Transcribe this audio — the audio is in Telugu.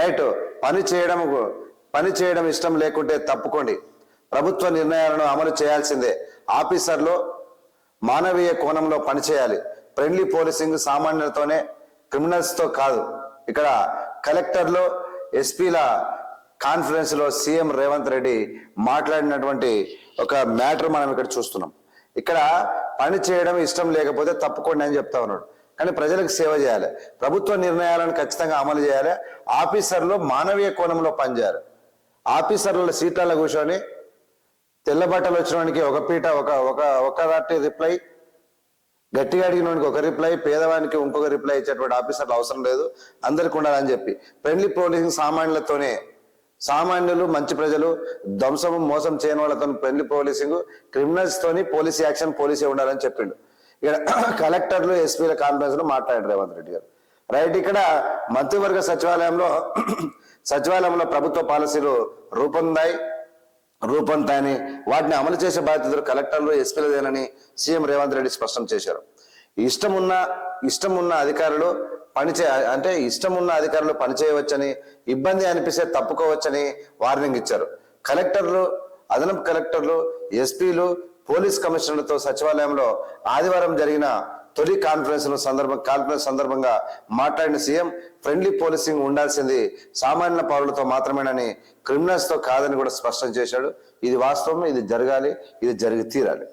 రైట్ పని చేయడం పని చేయడం ఇష్టం లేకుంటే తప్పుకోండి. ప్రభుత్వ నిర్ణయాలను అమలు చేయాల్సిందే. ఆఫీసర్లు మానవీయ కోణంలో పనిచేయాలి ఫ్రెండ్లీ పోలీసింగ్ సామాన్యులతోనే క్రిమినల్స్తో కాదు. ఇక్కడ కలెక్టర్లు ఎస్పీల కాన్ఫరెన్స్లో సీఎం రేవంత్ రెడ్డి మాట్లాడినటువంటి ఒక మ్యాటర్ మనం ఇక్కడ చూస్తున్నాం. ఇక్కడ పని చేయడం ఇష్టం లేకపోతే తప్పుకోండి అని చెప్తా ఉన్నాడు. కానీ ప్రజలకు సేవ చేయాలి. ప్రభుత్వ నిర్ణయాలను ఖచ్చితంగా అమలు చేయాలి. ఆఫీసర్లు మానవీయ కోణంలో పనిచేయాలి. ఆఫీసర్ల సీట్లలో కూర్చొని తెల్ల బట్టలు వచ్చినవానికి ఒక పీట ఒక ఒక ఒక రాటి రిప్లై గట్టిగా అడిగినవానికి ఒక రిప్లై పేదవానికి ఇంకొక రిప్లై ఇచ్చేటువంటి ఆఫీసర్లు అవసరం లేదు. అందరికి ఉండాలని చెప్పి. ఫ్రెండ్లీ పోలీసింగ్ సామాన్యులతోనే సామాన్యులు మంచి ప్రజలు ధ్వంసం మోసం చేయని వాళ్ళతో ఫ్రెండ్లీ పోలీసింగ్ క్రిమినల్స్ తోని పోలీస్ యాక్షన్ పోలీసే ఉండాలని చెప్పిండు. ఇక్కడ కలెక్టర్లు ఎస్పీల కాన్ఫరెన్స్లో మాట్లాడారు రేవంత్ రెడ్డి గారు. రైట్ ఇక్కడ మంత్రివర్గ సచివాలయంలో సచివాలయంలో ప్రభుత్వ పాలసీలు రూపొందాయి రూపొందాయని వాటిని అమలు చేసే బాధ్యతలు కలెక్టర్లు ఎస్పీలదేనని సీఎం రేవంత్ రెడ్డి స్పష్టం చేశారు. ఇష్టం ఉన్న ఇష్టం ఉన్న అధికారులు పనిచే అంటే ఇష్టం ఉన్న అధికారులు పనిచేయవచ్చని ఇబ్బంది అనిపిస్తే తప్పుకోవచ్చని వార్నింగ్ ఇచ్చారు. కలెక్టర్లు అదనపు కలెక్టర్లు ఎస్పీలు పోలీస్ కమిషనర్తో సచివాలయంలో ఆదివారం జరిగిన తొలి కాన్ఫరెన్స్ కాన్ఫరెన్స్ సందర్భంగా మాట్లాడిన సీఎం ఫ్రెండ్లీ పోలీసింగ్ ఉండాల్సింది సామాన్య పౌరులతో మాత్రమేనని క్రిమినల్స్తో కాదని కూడా స్పష్టం చేశాడు. ఇది వాస్తవం ఇది జరగాలి ఇది జరిగి తీరాలి.